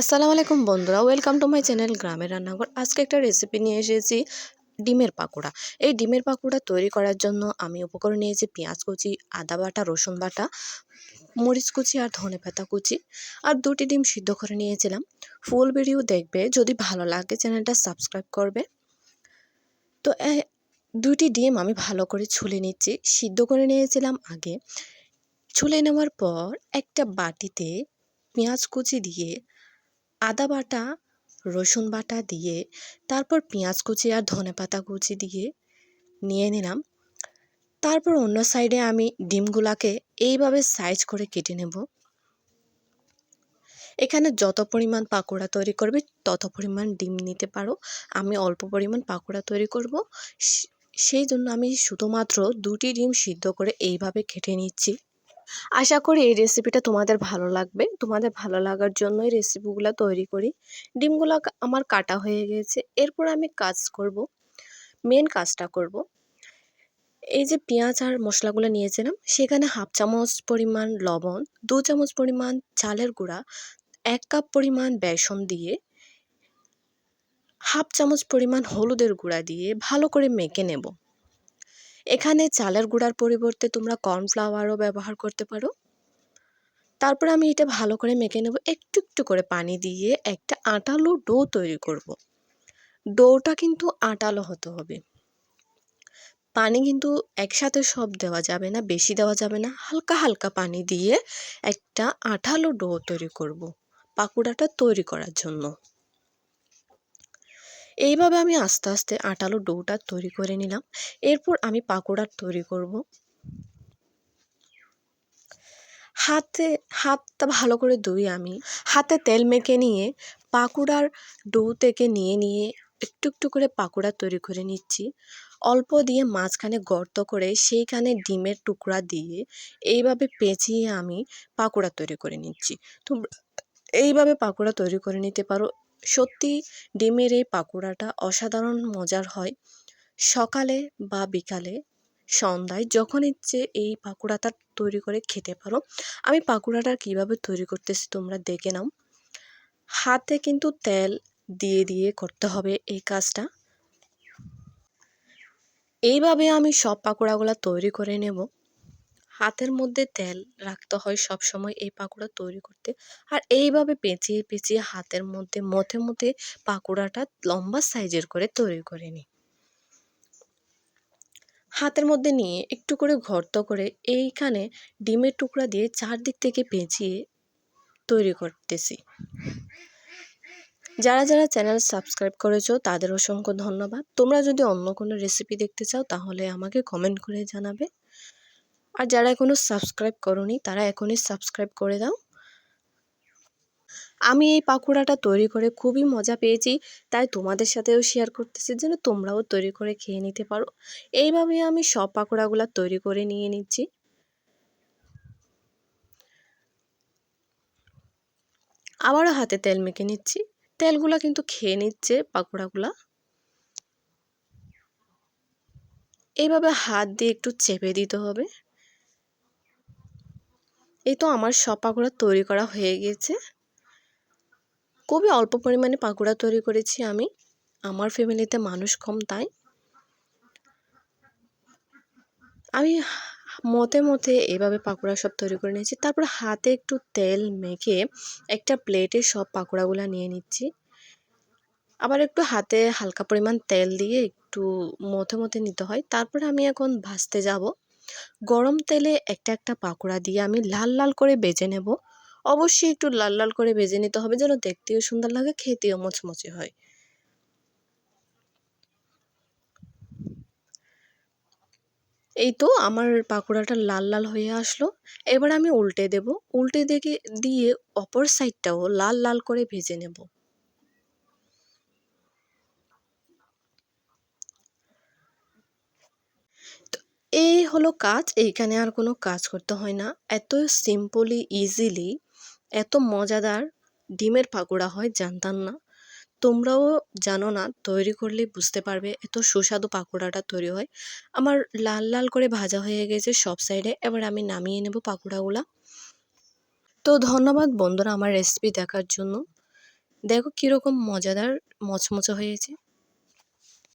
আসসালামু আলাইকুম বন্ধুরা ওয়েলকাম টু মাই চ্যানেল গ্রামের রান্নাঘর। আজকে একটা রেসিপি নিয়ে এসেছি, ডিমের পাকোড়া। এই ডিমের পাকোড়া তৈরি করার জন্য আমি উপকরণ নিয়েছি পেঁয়াজ কুচি, আদা বাটা, রসুন বাটা, মরিচ কুচি আর ধনে পাতা কুচি। আর দুটি ডিম সিদ্ধ করে নিয়েছিলাম। ফুল ভিডিও দেখবে, যদি ভালো লাগে চ্যানেলটা সাবস্ক্রাইব করবে। তো দুটি ডিম আমি ভালো করে ছুলে নিচ্ছি। সিদ্ধ করে নিয়েছিলাম আগে। ছুলে নেওয়ার পর একটা বাটিতে পেঁয়াজ কুচি দিয়ে আদা বাটা, রসুন বাটা দিয়ে, তারপর পেঁয়াজ কুচি আর ধনেপাতা কুচি দিয়ে নিয়ে নিলাম। তারপর অন্য সাইডে আমি ডিমগুলাকে এইভাবে সাইজ করে কেটে নেব। এখানে যত পরিমাণ পাকোড়া তৈরি করবে, তত পরিমাণ ডিম নিতে পারো। আমি অল্প পরিমাণ পাকোড়া তৈরি করব। সেই জন্য আমি শুধুমাত্র দুটি ডিম সিদ্ধ করে এইভাবে কেটে নিচ্ছি। আশা করি এই রেসিপিটা তোমাদের ভালো লাগবে। তোমাদের ভালো লাগার জন্যই রেসিপিগুলো তৈরি করি। ডিমগুলো আমার কাটা হয়ে গেছে। এরপর আমি কাজ করব। মেন কাজটা করব। এই যে পেঁয়াজ আর মশলাগুলো নিয়েছিলাম, সেখানে হাফ চামচ পরিমাণ লবণ, দু চামচ পরিমাণ চালের গুঁড়া, এক কাপ পরিমাণ বেসন দিয়ে, হাফ চামচ পরিমাণ হলুদের গুঁড়া দিয়ে ভালো করে মেখে নেব। এখানে চালের গুঁড়ার পরিবর্তে তোমরা কর্নফ্লাওয়ারও ব্যবহার করতে পারো তারপর আমি এটা ভালো করে মেখে নেব, একটু একটু করে পানি দিয়ে একটা আটালো ডো তৈরি করব। ডোটা কিন্তু আটালো হতে হবে পানি কিন্তু একসাথে সব দেওয়া যাবে না, বেশি দেওয়া যাবে না, হালকা হালকা পানি দিয়ে একটা আঠালো ডো তৈরি করব। পাকুড়াটা তৈরি করার জন্য এইভাবে আমি আস্তে আস্তে আটালো ডোটা তৈরি করে নিলাম। এরপর আমি পাকোড়া তৈরি করব। হাতে, হাতটা ভালো করে ধুই আমি। হাতে তেল মেখে নিয়ে পাকুড়ার ডো থেকে নিয়ে নিয়ে একটু একটু করে পাকোড়া তৈরি করে নিচ্ছি। অল্প দিয়ে মাঝখানে গর্ত করে সেইখানে ডিমের টুকরা দিয়ে এইভাবে পেঁচিয়ে আমি পাকোড়া তৈরি করে নিচ্ছি। তো এইভাবে পাকোড়া তৈরি করে নিতে পারো। সত্যি ডিমের এই পাকোড়াটা অসাধারণ মজার হয়। সকালে বা বিকালে, সন্ধ্যায় যখন ইচ্ছে এই পাকোড়াটা তৈরি করে খেতে পারো। আমি পাকোড়াটা কীভাবে তৈরি করতেছি তোমরা দেখে নাও। হাতে কিন্তু তেল দিয়ে দিয়ে করতে হবে এই কাজটা। এইভাবে আমি সব পাকোড়াগুলো তৈরি করে নেব। হাতের মধ্যে তেল রাখতে হয় সব সময় এই পাকোড়া তৈরি করতে। আর এইভাবে পেঁচিয়ে পেঁচিয়ে হাতের মধ্যে, মথে মথে পাকোড়াটা লম্বা সাইজের করে তৈরি করে নিই। হাতের মধ্যে নিয়ে একটু করে ঘর্ত করে এইখানে ডিমের টুকরা দিয়ে চারদিক থেকে পেঁচিয়ে তৈরি করতেছি। যারা যারা চ্যানেল সাবস্ক্রাইব করেছ, তাদের অসংখ্য ধন্যবাদ। তোমরা যদি অন্য কোনো রেসিপি দেখতে চাও, তাহলে আমাকে কমেন্ট করে জানাবে। আর যারা এখনও সাবস্ক্রাইব করনি, তারা এখনই সাবস্ক্রাইব করে দাও। আমি এই পাকোড়াটা তৈরি করে খুবই মজা পেয়েছি, তাই তোমাদের সাথেও শেয়ার করতেছি যেন তোমরাও তৈরি করে খেয়ে নিতে পারো। এইভাবে আমি সব পাকোড়াগুলো তৈরি করে নিয়ে নিচ্ছি। আবারও হাতে তেল মেখে নিচ্ছি। তেলগুলো কিন্তু খেয়ে নিচ্ছে পাকোড়াগুলা। এইভাবে হাত দিয়ে একটু চেপে দিতে হবে। এই তো আমার সব পাকোড়া তৈরি করা হয়ে গেছে। খুবই অল্প পরিমাণে পাকোড়া তৈরি করেছি আমি। আমার ফ্যামিলিতে মানুষ কম তাই। আমি মতে মতে এভাবে পাকোড়া সব তৈরি করে নিয়েছি। তারপর হাতে একটু তেল মেখে একটা প্লেটে সব পাকোড়াগুলো নিয়ে নিচ্ছি। আবার একটু হাতে হালকা পরিমাণ তেল দিয়ে একটু মথে মথে নিতে হয়। তারপর আমি এখন ভাজতে যাব। গরম তেলে একটা একটা পাকোড়া দিয়ে আমি লাল লাল করে বেজে নেব। অবশ্যই একটু লাল লাল করে ভেজে নিতে হবে যেন দেখতেও সুন্দর লাগে, খেতেও মচমচে হয়। এই তো আমার পাকোড়াটা লাল লাল হয়ে আসলো। এবার আমি উল্টে দেব। উল্টে দেখে, দিয়ে অপর সাইডটাও লাল লাল করে ভেজে নেব। এই হলো কাজ, এইখানে আর কোনো কাজ করতে হয় না। এত সিম্পলি ইজিলি এত মজাদার ডিমের পাকোড়া হয়, জানতাম না। তোমরাও জানো না, তৈরি করলে বুঝতে পারবে, এত সুস্বাদু পাকোড়াটা তৈরি হয়। আমার লাল লাল করে ভাজা হয়ে গেছে সব সাইডে এবার আমি নামিয়ে নেব পাকোড়াগুলা। তো ধন্যবাদ বন্ধুরা আমার রেসিপি দেখার জন্য। দেখো কীরকম মজাদার, মচমচে হয়েছে।